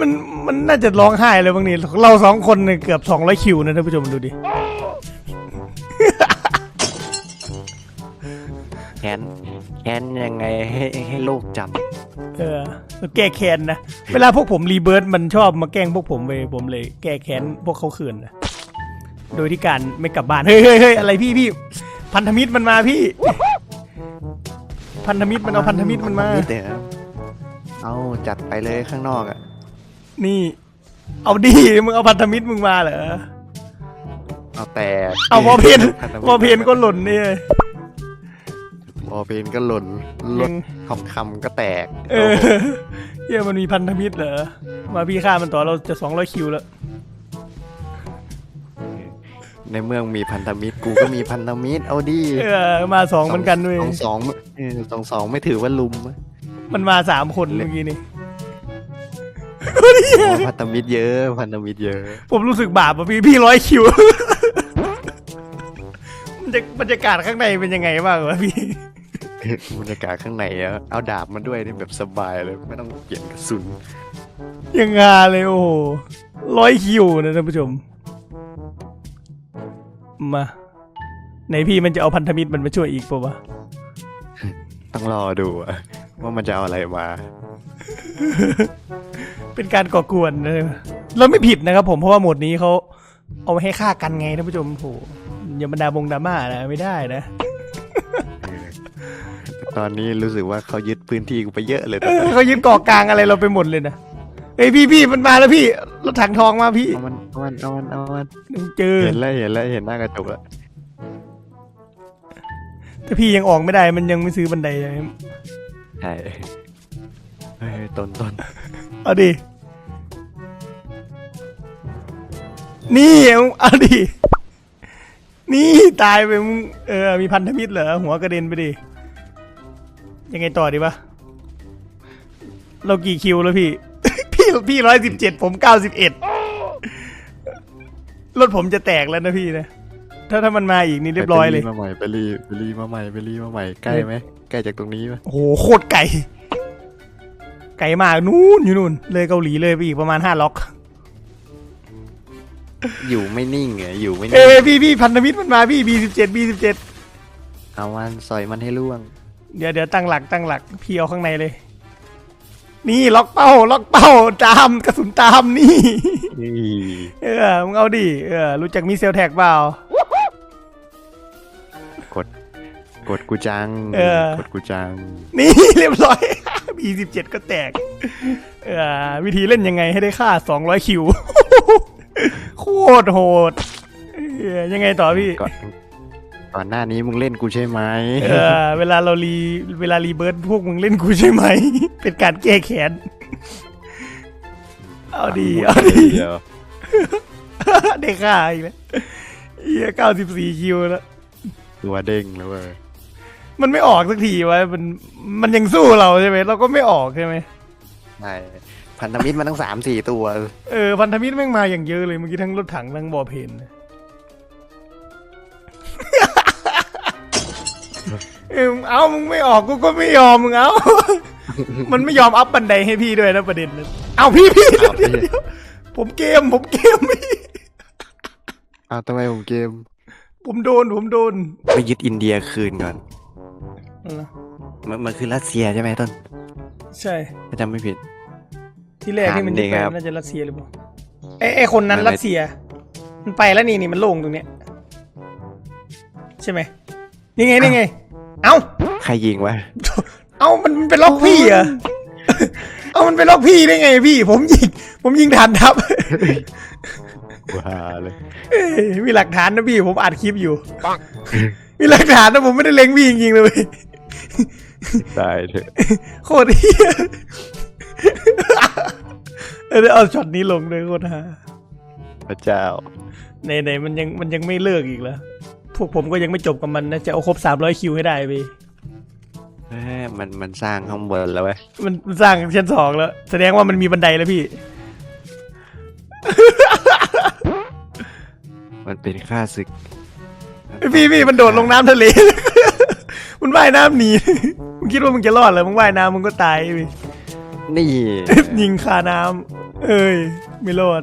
มันมันน่าจะร้องไห้เลยบางนี่เราสองคนเนี่ยเกือบสองร้อยคิวนะท่านผู้ชมดูดิ แค้นแค้นยังไงให้ให้โลกจเออแก้แค้นนะ เวลาพวกผมรีเบิร์ตมันชอบมาแกล้งพวกผมไปผมเลยแก้แค้นพวกเขาคืนนะ โดยที่การไม่กลับบ้าน เฮ้ยเฮ้ยเฮ้ยอะไรพี่พี่พันธมิตรมันมาพี่ พันธมิตรำมันเอาพันธมิตรมันมาพัธเต๋อเอาจัดไปเลยข้างนอกอะ นี่ เอาดีมึงเอาพันธมิตรมึงมาเหรอ เอาแต่เอาวอเพนพัธมิตรวอเพนก็หล่นนี่ วอเพนก็หล่นหยัล่นงทองคำก็แตก เออเฮียมันมีพันธมิตรเหรอ มาพี่ฆ่ามันต่อเราจะสองร้อยคิวแล้ว ในเมืองมีพันธมิตรกูก็มีพันธมิตรเอาดิเออ มาสองเหมือนกันด้วยสองสองเออสองสองไม่ถือว่าลุมอะมันมาสามคนเมื่อกี้นี่ พันธมิตรเยอะพันธมิตรเยอะ ผมรู้สึกบาปอะพี่พี่ร้อยคิว มันจะบรรยากาศข้างในเป็นยังไงบ้างวะพี่ บรรยากาศข้างในอะเอาดาบมาด้วยนี่แบบสบายเลยไม่ต้องเปลี่ยนกระสุนยังงาเลยโอ้โหร้อยคิวนะท่านผู้ชม มาไหนพี่มันจะเอาพันธมิตรมันมาช่วยอีกปะวะต้องรอดูอะว่ามันจะเอาอะไรมา เป็นการก่อกวนนะเราไม่ผิดนะครับผมเพราะว่าโหมดนี้เขาเอาไว้ให้ฆ่ากันไงท่านผู้ชมโอ้โหอย่ามาดาบงดราม่านะไม่ได้นะ ตอนนี้รู้สึกว่าเขายึดพื้นที่กูไปเยอะเลยเออเขายึดเกาะกลางอะไรเราไปหมดเลยนะเฮ้ยพี่พี่มันมาแล้วพี่รถถังทองมาพี่เอามันเอามันเอามันเอามันเจอเห็นแล้วเห็นแล้วเห็นหน้ากระจกแล้วแต่พี่ยังออกไม่ได้มันยังไม่ซื้อบันไดเลยใช่เฮ้ยต้นต้น เอาดิ นี่มึงเอาดิ นี่ตายไปมึงเออ มีพันธมิตรเหรอ หัวกระเด็นไปดิ ยังไงต่อดีวะ เรากี่คิวแล้วพี่ พี่พี่ร้อยสิบเจ็ดผมเก้าสิบเอ็ดรถผมจะแตกแล้วนะพี่นะ ถ้าถ้ามันมาอีกนี่เรียบร้อยเลย ไปมาใหม่ไปรีไปรีมาใหม่ไปรีมาใหม่ใกล้ไหมใกล้จากตรงนี้ไหมโอ้โหโคตรไก่ ไก่มากนู่นอยู่นู่น เลยเกาหลีเลยไปอีกประมาณห้าล็อกอยู่ไม่นิ่งไงอยู่ไม่เอ้นิ่งยพี่พี่พันธมิตรมันมาพี่บีสิบเจ็ดบีสิบเจ็ดเอามันสอยมันให้ล่วง เดี๋ยวเดี๋ยวตั้งหลักตั้งหลักพี่เอาข้างในเลย นี่ล็อกเป้าล็อกเป้าตามกระสุนตามนี่นี่เออมึงเอาดิเออรู้จักมีเซลแท็กเปล่า กดกดกูจังเออ กดกูจัง นี่ เรียบร้อย บีสิบเจ็ดก็แตกเออวิธีเล่นยังไงให้ได้ค่าสองร้อยคิว โคตรโหดเออยังไงต่อพี่ ก่อนก่อนหน้านี้มึงเล่นกูใช่ไหมเออเวลาเรารีเวลารีเบิร์ดพวกมึงเล่นกูใช่ไหม เป็นการแก้แค้น เอาดี เอาดี เดี๋ยวได้ค่าอีกแล้วเฮียเก้าสิบสี่คิวแล้ว ตัวเด้งแล้วเว้ย มันไม่ออกสักทีวะมันมันยังสู้เราใช่ไหมเราก็ไม่ออกใช่ไหมใช่พันธมิตรมันตั้งสามสี่ตัว เออพันธมิตรแม่งมาอย่างเยอะเลยเมื่อกี้ทั้งรถถังทั้งบอเพนเออเอามึงไม่ออกกูก็ไม่ยอมมึงเอามันไม่ยอมอัพบันไดให้พี่ด้วยนะประเด็นนะเอาพี่พี่เดี๋ยวเดี๋ยวเดี๋ยวผมเกมผมเกมพี่อ้าวทำไมผมเกม ผมโดนผมโดนไปยึดอินเดียคืนก่อน มันมันคือรัสเซียใช่ไหมต้นใช่ ถ้าจำไม่ผิด ที่แรกที่มันถามดิจะไปครับ น่าจะรัสเซียหรือเปล่าไอ้ไอ้คนนั้นไม่ไม่รัสเซีย มันไปแล้วนี่นี่มันโล่งตรงเนี้ยใช่ไหมนี่ไงนี่ไง เอ้า ใครยิงวะ เอ้ามันมันเป็นล็อกพี่เหรอ เอ้ามันเป็นล็อกพี่ได้ไงพี่ ผมยิงผมยิงฐานทับว้าเลย เอ้ยมีหลักฐานนะพี่ผมอัดคลิปอยู่ มีหลักฐานนะผมไม่ได้เล็งพี่จริงๆเลยเว้ย ตายเถอะโคตรเฮียเออเอาช็อตนี้ลงเลยโคตรฮาพระเจ้าในในมันยังมันยังไม่เลิกอีกแล้วพวกผมก็ยังไม่จบกับมันนะจะเอาครบสามร้อยคิวให้ได้พี่เอ้ยมันมันสร้างข้างบนแล้วเว้ยมันมันสร้างชั้นสองแล้ว แสดงว่ามันมีบันไดแล้วพี่ มันเป็นค่าศึก พี่พี่มันโดดลงน้ำทะเล มันว่ายน้ำหนี มึงคิดว่ามึงจะรอดเหรอมึงว่ายน้ำมึงก็ตายไปนี่ ยิงคาน้ำเอ้ย ไม่รอด